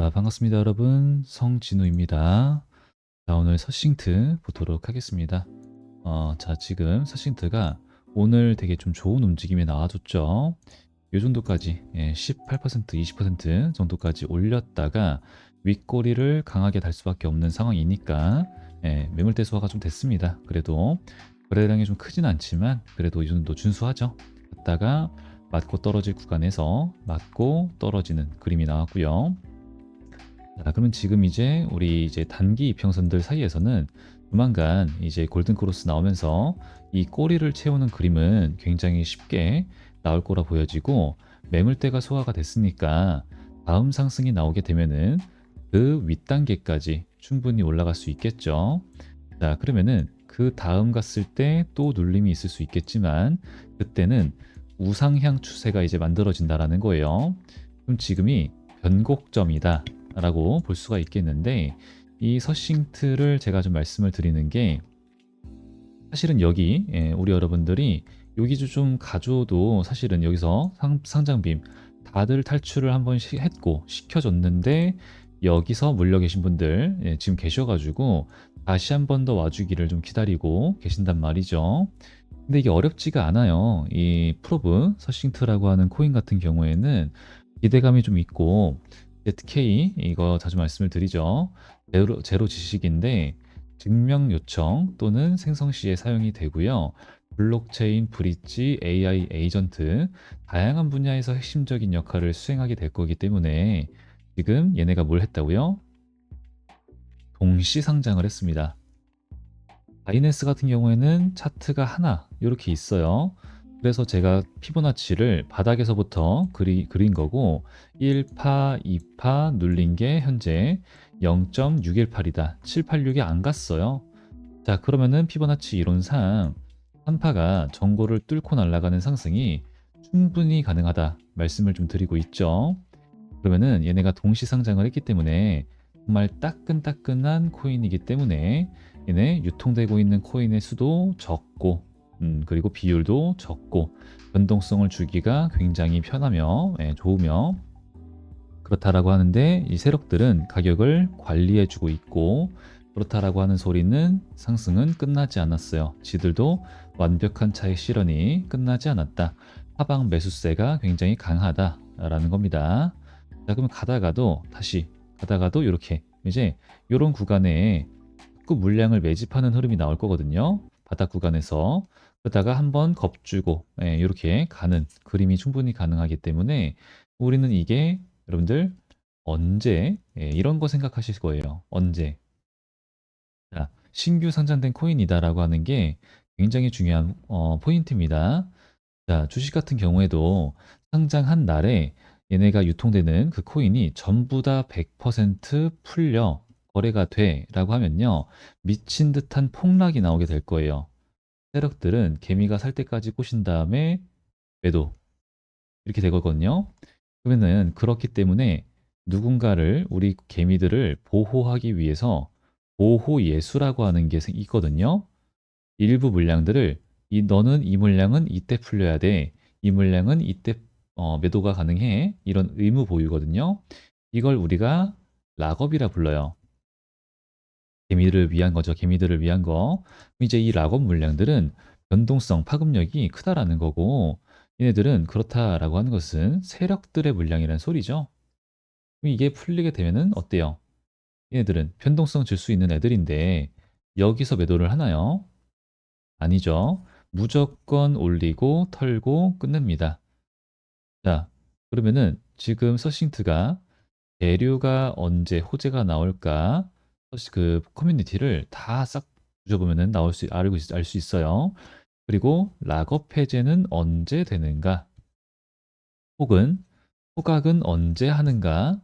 자, 반갑습니다, 여러분. 성진우입니다. 자, 오늘 서싱트 보도록 하겠습니다. 어, 자, 지금 서싱트가 오늘 되게 좀 좋은 움직임이 나와줬죠. 이 정도까지 예, 18%, 20% 정도까지 올렸다가 윗꼬리를 강하게 달 수밖에 없는 상황이니까 예, 매물대 소화가 좀 됐습니다. 그래도 거래량이 좀 크진 않지만 그래도 이 정도 준수하죠. 갔다가 맞고 떨어질 구간에서 맞고 떨어지는 그림이 나왔고요. 자, 그러면 지금 이제 우리 이제 단기 이평선들 사이에서는 조만간 이제 골든 크로스 나오면서 이 꼬리를 채우는 그림은 굉장히 쉽게 나올 거라 보여지고 매물대가 소화가 됐으니까 다음 상승이 나오게 되면은 그 윗단계까지 충분히 올라갈 수 있겠죠. 자, 그러면은 그 다음 갔을 때 또 눌림이 있을 수 있겠지만 그때는 우상향 추세가 이제 만들어진다라는 거예요. 그럼 지금이 변곡점이다. 라고 볼 수가 있겠는데 이 서싱트를 제가 좀 말씀을 드리는 게 사실은 여기 예, 우리 여러분들이 여기 좀 가져도 사실은 여기서 상, 상장빔 다들 탈출을 한번 했고 시켜줬는데 여기서 물려 계신 분들 예, 지금 계셔가지고 다시 한 번 더 와주기를 좀 기다리고 계신단 말이죠. 근데 이게 어렵지가 않아요. 이 프로브 서싱트라고 하는 코인 같은 경우에는 기대감이 좀 있고 ZK 이거 자주 말씀을 드리죠. 제로, 제로 지식인데 증명 요청 또는 생성 시에 사용이 되고요. 블록체인, 브릿지, AI 에이전트 다양한 분야에서 핵심적인 역할을 수행하게 될 거기 때문에 지금 얘네가 뭘 했다고요? 동시 상장을 했습니다. 바이낸스 같은 경우에는 차트가 하나 이렇게 있어요. 그래서 제가 피보나치를 바닥에서부터 그리, 그린 거고 1파, 2파 눌린 게 현재 0.618이다. 786이 안 갔어요. 자 그러면은 피보나치 이론상 3파가 전고를 뚫고 날아가는 상승이 충분히 가능하다 말씀을 좀 드리고 있죠. 그러면은 얘네가 동시 상장을 했기 때문에 정말 따끈따끈한 코인이기 때문에 얘네 유통되고 있는 코인의 수도 적고 음, 그리고 비율도 적고 변동성을 주기가 굉장히 편하며 예, 좋으며 그렇다라고 하는데 이 세력들은 가격을 관리해주고 있고 그렇다라고 하는 소리는 상승은 끝나지 않았어요. 지들도 완벽한 차익 실현이 끝나지 않았다. 하방 매수세가 굉장히 강하다라는 겁니다. 자 그러면 가다가도 다시 가다가도 이렇게 이제 이런 구간에 자꾸 물량을 매집하는 흐름이 나올 거거든요. 바닥 구간에서 그러다가 한번 겁주고 예, 이렇게 가는 그림이 충분히 가능하기 때문에 우리는 이게 여러분들 언제 예, 이런 거 생각하실 거예요. 언제 자, 신규 상장된 코인이다라고 하는 게 굉장히 중요한 어, 포인트입니다. 자, 주식 같은 경우에도 상장한 날에 얘네가 유통되는 그 코인이 전부 다 100% 풀려 거래가 돼라고 하면요. 미친 듯한 폭락이 나오게 될 거예요. 세력들은 개미가 살 때까지 꼬신 다음에 매도 이렇게 되거든요. 그러면은 그렇기 때문에 누군가를 우리 개미들을 보호하기 위해서 보호 예수라고 하는 게 있거든요. 일부 물량들을 이 너는 이 물량은 이때 풀려야 돼. 이 물량은 이때 어, 매도가 가능해. 이런 의무 보유거든요. 이걸 우리가 락업이라 불러요. 개미들을 위한 거죠. 개미들을 위한 거. 이제 이 락업 물량들은 변동성, 파급력이 크다라는 거고 얘네들은 그렇다라고 하는 것은 세력들의 물량이라는 소리죠. 이게 풀리게 되면은 어때요? 얘네들은 변동성 줄 수 있는 애들인데 여기서 매도를 하나요? 아니죠. 무조건 올리고 털고 끝냅니다. 자, 그러면은 지금 서싱트가 대류가 언제 호재가 나올까? 그 커뮤니티를 다 싹 뒤져보면 나올 수 알고 알 수 있어요. 그리고 락업 해제는 언제 되는가? 혹은 호각은 언제 하는가?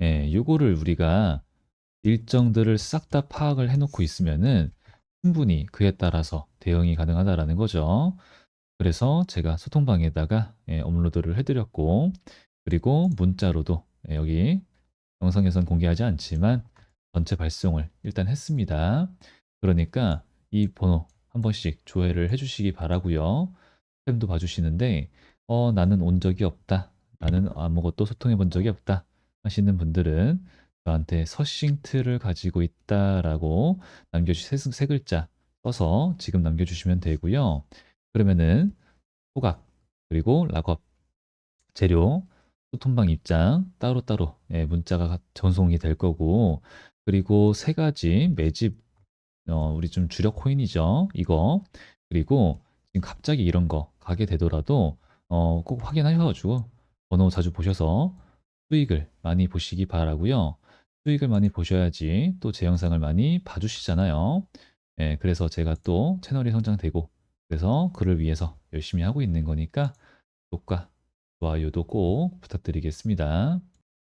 예, 요거를 우리가 일정들을 싹 다 파악을 해놓고 있으면은 충분히 그에 따라서 대응이 가능하다라는 거죠. 그래서 제가 소통방에다가 예, 업로드를 해드렸고 그리고 문자로도 예, 여기 영상에선 공개하지 않지만 전체 발송을 일단 했습니다. 그러니까 이 번호 한 번씩 조회를 해주시기 바라고요. 쌤도 봐주시는데 어, 나는 온 적이 없다. 나는 아무것도 소통해 본 적이 없다. 하시는 분들은 저한테 서싱트를 가지고 있다라고 남겨주 세, 세 글자 써서 지금 남겨주시면 되고요. 그러면은 소각 그리고 락업 재료 소통방 입장 따로따로 예, 문자가 전송이 될 거고 그리고 세 가지 매집 어, 우리 좀 주력 코인이죠. 이거 그리고 지금 갑자기 이런 거 가게 되더라도 어, 꼭 확인하셔가지고 번호 자주 보셔서 수익을 많이 보시기 바라고요. 수익을 많이 보셔야지 또 제 영상을 많이 봐주시잖아요. 예, 그래서 제가 또 채널이 성장되고 그래서 그를 위해서 열심히 하고 있는 거니까 구독과 좋아요도 꼭 부탁드리겠습니다.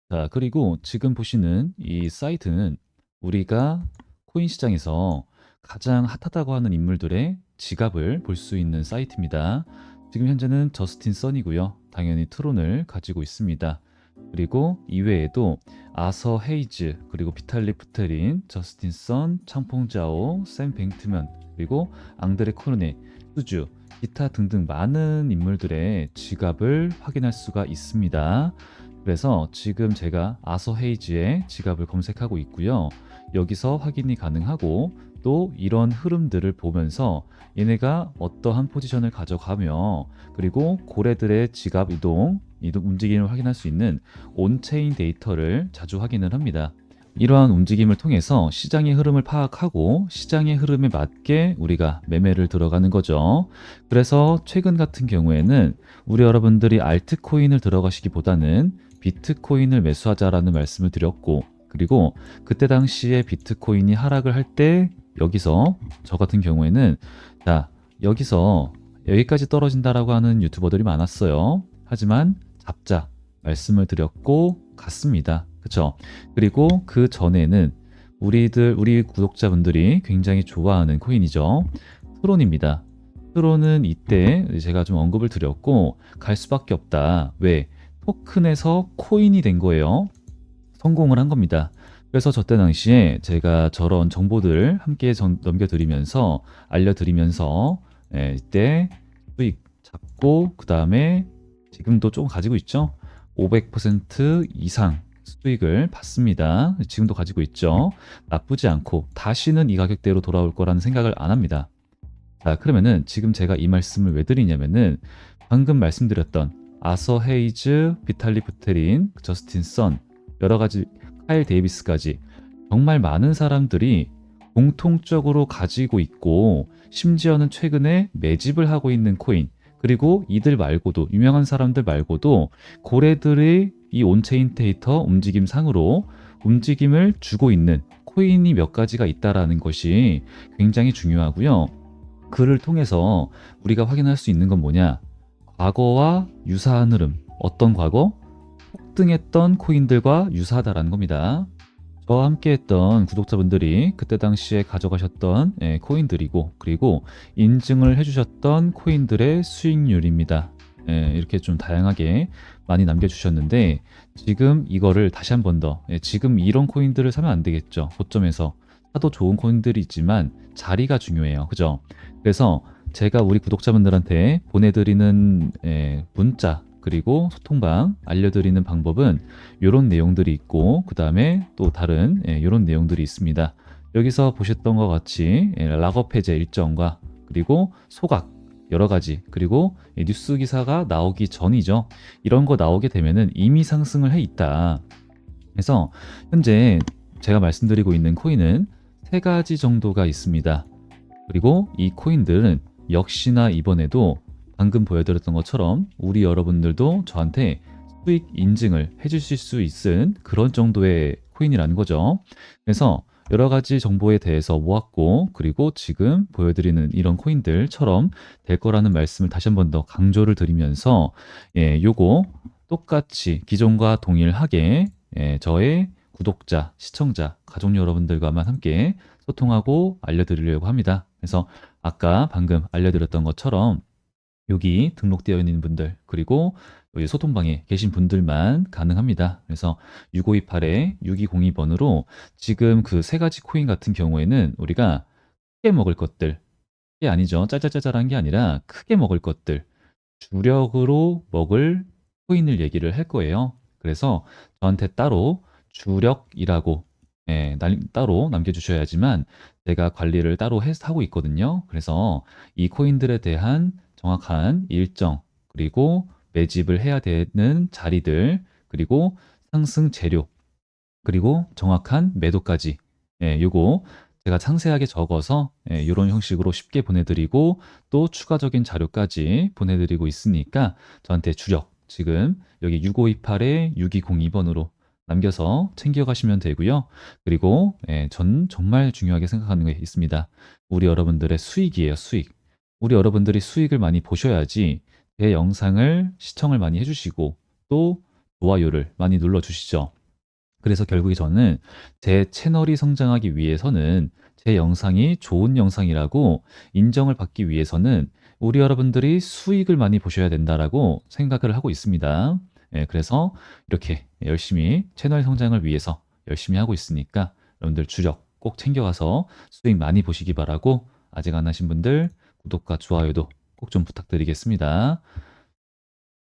자, 그리고 지금 보시는 이 사이트는 우리가 코인 시장에서 가장 핫하다고 하는 인물들의 지갑을 볼 수 있는 사이트입니다. 지금 현재는 저스틴 선이고요. 당연히 트론을 가지고 있습니다. 그리고 이외에도 아서 헤이즈, 그리고 비탈리 푸테린, 저스틴 선, 창퐁자오, 샘 뱅트면, 그리고 앙드레 코르네, 수주, 기타 등등 많은 인물들의 지갑을 확인할 수가 있습니다. 그래서 지금 제가 아서 헤이즈의 지갑을 검색하고 있고요. 여기서 확인이 가능하고 또 이런 흐름들을 보면서 얘네가 어떠한 포지션을 가져가며 그리고 고래들의 지갑 이동, 이동 움직임을 확인할 수 있는 온체인 데이터를 자주 확인을 합니다. 이러한 움직임을 통해서 시장의 흐름을 파악하고 시장의 흐름에 맞게 우리가 매매를 들어가는 거죠. 그래서 최근 같은 경우에는 우리 여러분들이 알트코인을 들어가시기보다는 비트코인을 매수하자라는 말씀을 드렸고 그리고 그때 당시에 비트코인이 하락을 할 때 여기서 저 같은 경우에는 자 여기서 여기까지 떨어진다라고 하는 유튜버들이 많았어요. 하지만 잡자 말씀을 드렸고 갔습니다. 그쵸? 그리고 그 전에는 우리들 우리 구독자분들이 굉장히 좋아하는 코인이죠. 트론입니다. 트론은 이때 제가 좀 언급을 드렸고 갈 수밖에 없다. 왜? 토큰에서 코인이 된 거예요. 성공을 한 겁니다. 그래서 저때 당시에 제가 저런 정보들 함께 전, 넘겨드리면서 알려드리면서 예, 이때 수익 잡고 그 다음에 지금도 조금 가지고 있죠. 500% 이상 수익을 받습니다. 지금도 가지고 있죠. 나쁘지 않고 다시는 이 가격대로 돌아올 거라는 생각을 안 합니다. 자, 그러면은 지금 제가 이 말씀을 왜 드리냐면은 방금 말씀드렸던 아서 헤이즈, 비탈리 부테린, 저스틴 선, 여러 가지 카일 데이비스까지 정말 많은 사람들이 공통적으로 가지고 있고 심지어는 최근에 매집을 하고 있는 코인 그리고 이들 말고도 유명한 사람들 말고도 고래들의 이 온체인 데이터 움직임 상으로 움직임을 주고 있는 코인이 몇 가지가 있다라는 것이 굉장히 중요하고요. 그를 통해서 우리가 확인할 수 있는 건 뭐냐? 과거와 유사한 흐름. 어떤 과거? 폭등했던 코인들과 유사하다라는 겁니다. 저와 함께 했던 구독자분들이 그때 당시에 가져가셨던 예, 코인들이고 그리고 인증을 해주셨던 코인들의 수익률입니다. 예, 이렇게 좀 다양하게 많이 남겨주셨는데 지금 이거를 다시 한 번더 예, 지금 이런 코인들을 사면 안 되겠죠. 고점에서 사도 좋은 코인들이 있지만 자리가 중요해요. 그죠? 그래서 제가 우리 구독자분들한테 보내드리는 예, 문자 그리고 소통방 알려드리는 방법은 이런 내용들이 있고 그 다음에 또 다른 이런 예, 내용들이 있습니다. 여기서 보셨던 것 같이 예, 락업 해제 일정과 그리고 소각 여러 가지 그리고 뉴스 기사가 나오기 전이죠. 이런 거 나오게 되면은 이미 상승을 해 있다. 그래서 현재 제가 말씀드리고 있는 코인은 세 가지 정도가 있습니다. 그리고 이 코인들은 역시나 이번에도 방금 보여드렸던 것처럼 우리 여러분들도 저한테 수익 인증을 해주실 수 있는 그런 정도의 코인이라는 거죠. 그래서 여러 가지 정보에 대해서 모았고 그리고 지금 보여드리는 이런 코인들처럼 될 거라는 말씀을 다시 한 번 더 강조를 드리면서 예, 요거 똑같이 기존과 동일하게 예, 저의 구독자, 시청자, 가족 여러분들과만 함께 소통하고 알려드리려고 합니다. 그래서 아까 방금 알려드렸던 것처럼 여기 등록되어 있는 분들 그리고 여기 소통방에 계신 분들만 가능합니다. 그래서 6528에 6202번으로 지금 그 세 가지 코인 같은 경우에는 우리가 크게 먹을 것들 이게 아니죠. 짜잘짜잘한 게 아니라 크게 먹을 것들 주력으로 먹을 코인을 얘기를 할 거예요. 그래서 저한테 따로 주력이라고 예, 날- 따로 남겨주셔야지만 제가 관리를 따로 해, 하고 있거든요. 그래서 이 코인들에 대한 정확한 일정, 그리고 매집을 해야 되는 자리들, 그리고 상승 재료, 그리고 정확한 매도까지. 예, 요거 제가 상세하게 적어서 예, 이런 형식으로 쉽게 보내드리고 또 추가적인 자료까지 보내드리고 있으니까 저한테 주력 지금 여기 6528에 6202번으로 남겨서 챙겨가시면 되고요. 그리고 예, 전 정말 중요하게 생각하는 게 있습니다. 우리 여러분들의 수익이에요, 수익. 우리 여러분들이 수익을 많이 보셔야지 제 영상을 시청을 많이 해주시고 또 좋아요를 많이 눌러주시죠. 그래서 결국에 저는 제 채널이 성장하기 위해서는 제 영상이 좋은 영상이라고 인정을 받기 위해서는 우리 여러분들이 수익을 많이 보셔야 된다라고 생각을 하고 있습니다. 예, 그래서 이렇게 열심히 채널 성장을 위해서 열심히 하고 있으니까 여러분들 주력 꼭 챙겨가서 수익 많이 보시기 바라고 아직 안 하신 분들 구독과 좋아요도 꼭 좀 부탁드리겠습니다.